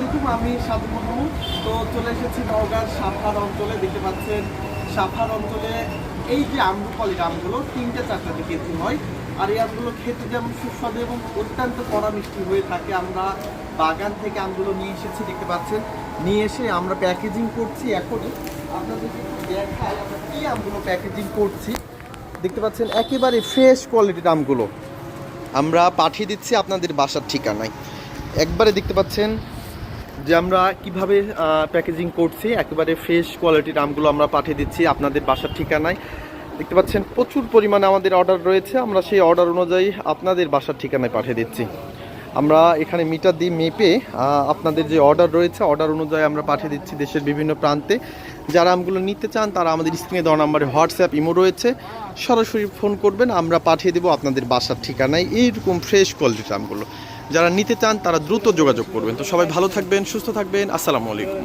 আলাইকুম আমি সাদু মাহমুদ তো চলে এসেছি নওগাঁর সাফার অঞ্চলে, দেখতে পাচ্ছেন সাফার অঞ্চলে এই যে আমরুপালি আমগুলো, তিনটে চারটাতে কেজি হয়। আর এই আমগুলো খেতে যেমন সুস্বাদু এবং অত্যন্ত কড়া মিষ্টি হয়ে থাকে, আমরা বাগান থেকে আমগুলো নিয়ে এসেছি, দেখতে পাচ্ছেন। নিয়ে এসে আমরা প্যাকেজিং করছি এখনই। আপনাদেরকে দেখাই আমরা কি আমগুলো প্যাকেজিং করছি। দেখতে পাচ্ছেন, একেবারে ফ্রেশ কোয়ালিটির আমগুলো। আমরা পাঠিয়ে দিচ্ছি আপনাদের বাসার ঠিকানায়। একবারে দেখতে পাচ্ছেন যে আমরা কীভাবে প্যাকেজিং করছি, একেবারে ফ্রেশ কোয়ালিটির আমগুলো আমরা পাঠিয়ে দিচ্ছি আপনাদের বাসার ঠিকানায়। দেখতে পাচ্ছেন, প্রচুর পরিমাণে আমাদের অর্ডার রয়েছে, আমরা সেই অর্ডার অনুযায়ী আপনাদের বাসার ঠিকানায় পাঠিয়ে দিচ্ছি। আমরা এখানে মিটার দিয়ে মেপে আপনাদের যে অর্ডার রয়েছে অর্ডার অনুযায়ী আমরা পাঠিয়ে দিচ্ছি দেশের বিভিন্ন প্রান্তে। যারা আমগুলো নিতে চান, তারা আমাদের স্ক্রিনে দেওয়া নাম্বারে হোয়াটসঅ্যাপ ইমো রয়েছে। সরাসরি ফোন করবেন, আমরা পাঠিয়ে দেবো আপনাদের বাসার ঠিকানায়, এইরকম ফ্রেশ কোয়ালিটির আমগুলো যারা নিতে চান, তারা দ্রুত যোগাযোগ করবেন। তো সবাই ভালো থাকবেন, সুস্থ থাকবেন। আসসালামু আলাইকুম।